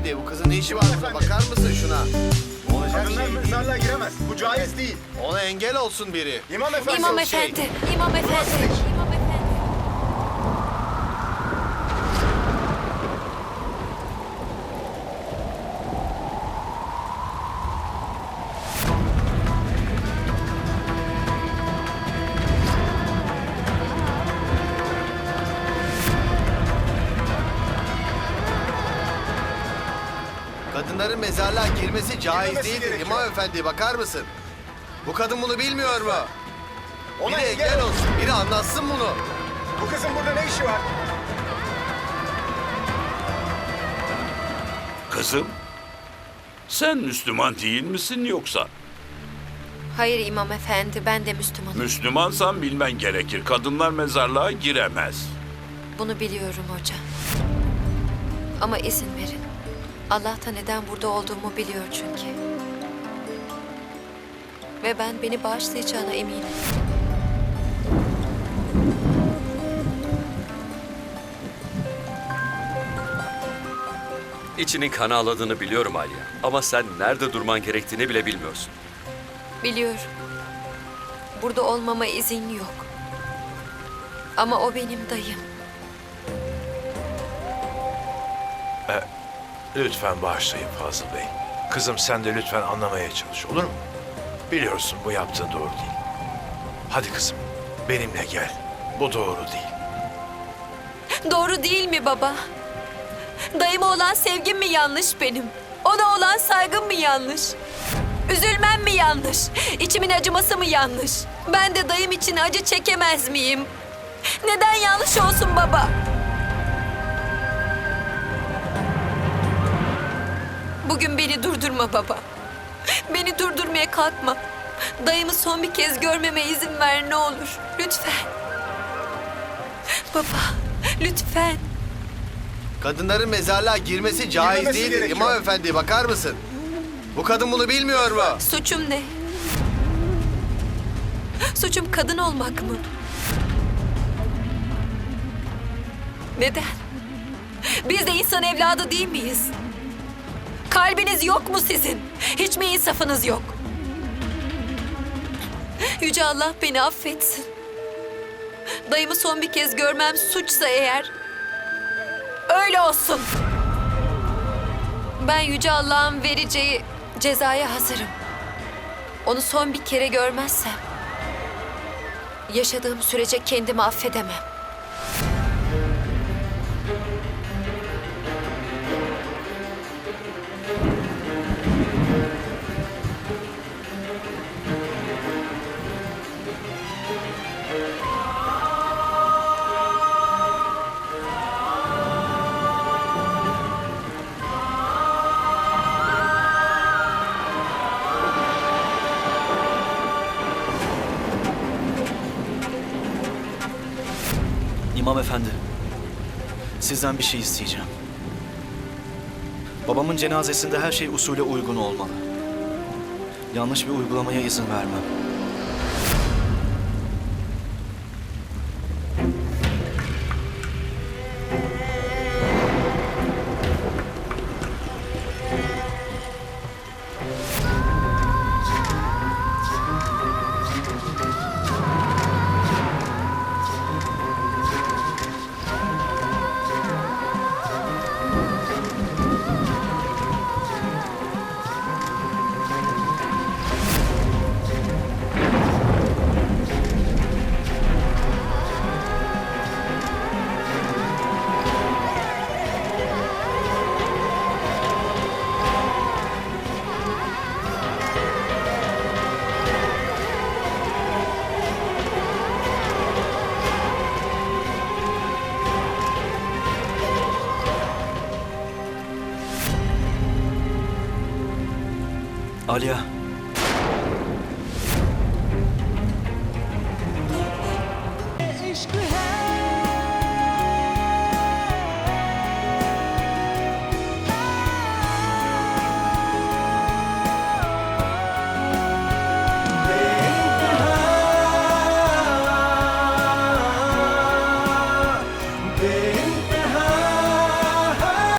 efendi bu kızın ne işi var burada bakar mısın şuna? Olacak Kadınlar şey değil. mezarlığa giremez. Bu caiz değil. Ona engel olsun biri. İmam efendi. İmam şey. efendi, İmam efendi, Kadınların mezarlığa girmesi caiz Girmemesi değildir. gerekiyor. İmam efendi bakar mısın? Bu kadın bunu bilmiyor mu? Ona Biri engel engel ol. olsun. Biri anlatsın bunu. Bu kızın burada ne işi var? Kızım, sen Müslüman değil misin yoksa? Hayır İmam efendi, ben de Müslümanım. Müslümansan bilmen gerekir. Kadınlar mezarlığa giremez. Bunu biliyorum hocam. Ama izin verin. Allah da neden burada olduğumu biliyor çünkü. Ve ben beni bağışlayacağına eminim. İçinin kan ağladığını biliyorum Alya. Ama sen nerede durman gerektiğini bile bilmiyorsun. Biliyorum. Burada olmama izin yok. Ama o benim dayım. Lütfen bağışlayın Fazıl Bey. Kızım sen de lütfen anlamaya çalış olur mu? Biliyorsun bu yaptığın doğru değil. Hadi kızım benimle gel. Bu doğru değil. Doğru değil mi baba? Dayıma olan sevgim mi yanlış benim? Ona olan saygım mı yanlış? Üzülmem mi yanlış? İçimin acıması mı yanlış? Ben de dayım için acı çekemez miyim? Neden yanlış olsun baba? Bugün beni durdurma baba. Beni durdurmaya kalkma. Dayımı son bir kez görmeme izin ver ne olur. Lütfen. Baba, lütfen. Kadınların mezarlığa girmesi caiz Girmemesi değildir. gerekiyor. İmam efendi bakar mısın? Bu kadın bunu bilmiyor mu? Suçum ne? Suçum kadın olmak mı? Neden? Biz de insan evladı değil miyiz? Kalbiniz yok mu sizin? Hiç mi insafınız yok? Yüce Allah beni affetsin. Dayımı son bir kez görmem suçsa eğer... Öyle olsun. Ben Yüce Allah'ın vereceği cezaya hazırım. Onu son bir kere görmezsem... ...yaşadığım sürece kendimi affedemem. İmam efendi, sizden bir şey isteyeceğim. Babamın cenazesinde her şey usule uygun olmalı. Yanlış bir uygulamaya izin vermem. Alya,